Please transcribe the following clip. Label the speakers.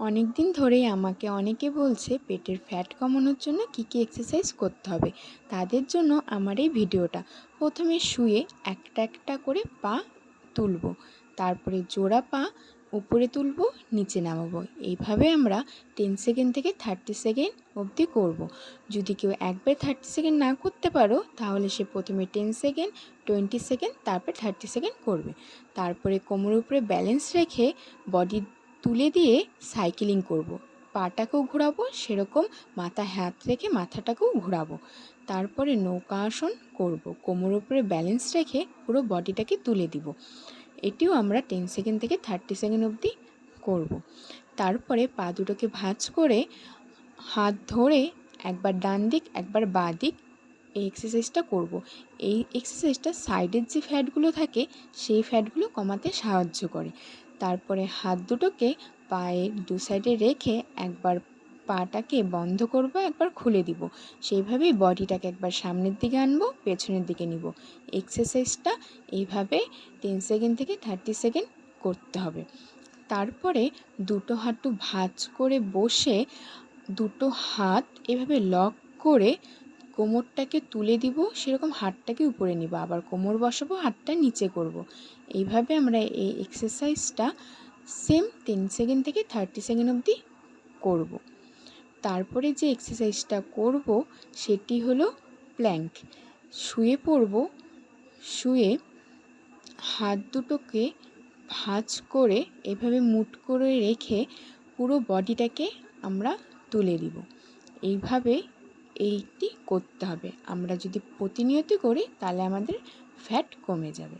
Speaker 1: অনেক দিন ধরেই আমাকে অনেকে বলছে পেটের ফ্যাট কমানোর জন্য কী কী এক্সারসাইজ করতে হবে। তাদের জন্য আমার এই ভিডিওটা। প্রথমে শুয়ে একটা একটা করে পা তুলব, তারপরে জোড়া পা উপরে তুলব, নিচে নামাবো। এইভাবে আমরা টেন সেকেন্ড থেকে থার্টি সেকেন্ড অবধি করব। যদি কেউ একবার থার্টি সেকেন্ড না করতে পারো, তাহলে সে প্রথমে টেন সেকেন্ড টোয়েন্টি সেকেন্ড তারপরে থার্টি সেকেন্ড করবে। তারপরে কোমরের উপরে ব্যালেন্স রেখে বডি তুলে দিয়ে সাইকেলিং করব। পাটাকেও ঘোরাবো, সেরকম মাথায় হাত রেখে মাথাটাকেও ঘোরাবো তারপরে নৌকা আসন করব। কোমর উপরে ব্যালেন্স রেখে পুরো বডিটাকে তুলে দিব এটিও আমরা টেন সেকেন্ড থেকে থার্টি সেকেন্ড অবধি করব। তারপরে পা দুটোকে ভাঁজ করে হাত ধরে একবার ডান দিক, একবার বা দিক এই এক্সারসাইজটা করব। এই এক্সারসাইজটা সাইডের যে ফ্যাটগুলো থাকে, সেই ফ্যাটগুলো কমাতে সাহায্য করে তারপরে হাত দুটোকে পায়ের দু সাইডে রেখে একবার পাটাকে বন্ধ করব, একবার খুলে দিব। সেইভাবেই বডিটাকে একবার সামনের দিকে আনব, পেছনের দিকে নিব। এক্সারসাইজটা এইভাবে টেন সেকেন্ড থেকে থার্টি সেকেন্ড করতে হবে। তারপরে দুটো হাঁটু ভাঁজ করে বসে দুটো হাত এভাবে লক করে কোমরটাকে তুলে দিব, সেরকম হাতটাকে উপরে নিব, আবার কোমর বসাবো, হাতটা নিচে করব। এইভাবে আমরা এই এক্সারসাইজটা সেম টেন সেকেন্ড থেকে থার্টি সেকেন্ড অবধি করব। তারপরে যে এক্সারসাইজটা করব, সেটি হলো প্ল্যাঙ্ক শুয়ে পড়ব, শুয়ে হাত দুটোকে ভাঁজ করে, এভাবে মুট করে রেখে পুরো বডিটাকে আমরা তুলে দিব এইভাবে এইটি করতে হবে। আমরা যদি প্রতিনিয়ত করি তাহলে আমাদের ফ্যাট কমে যাবে।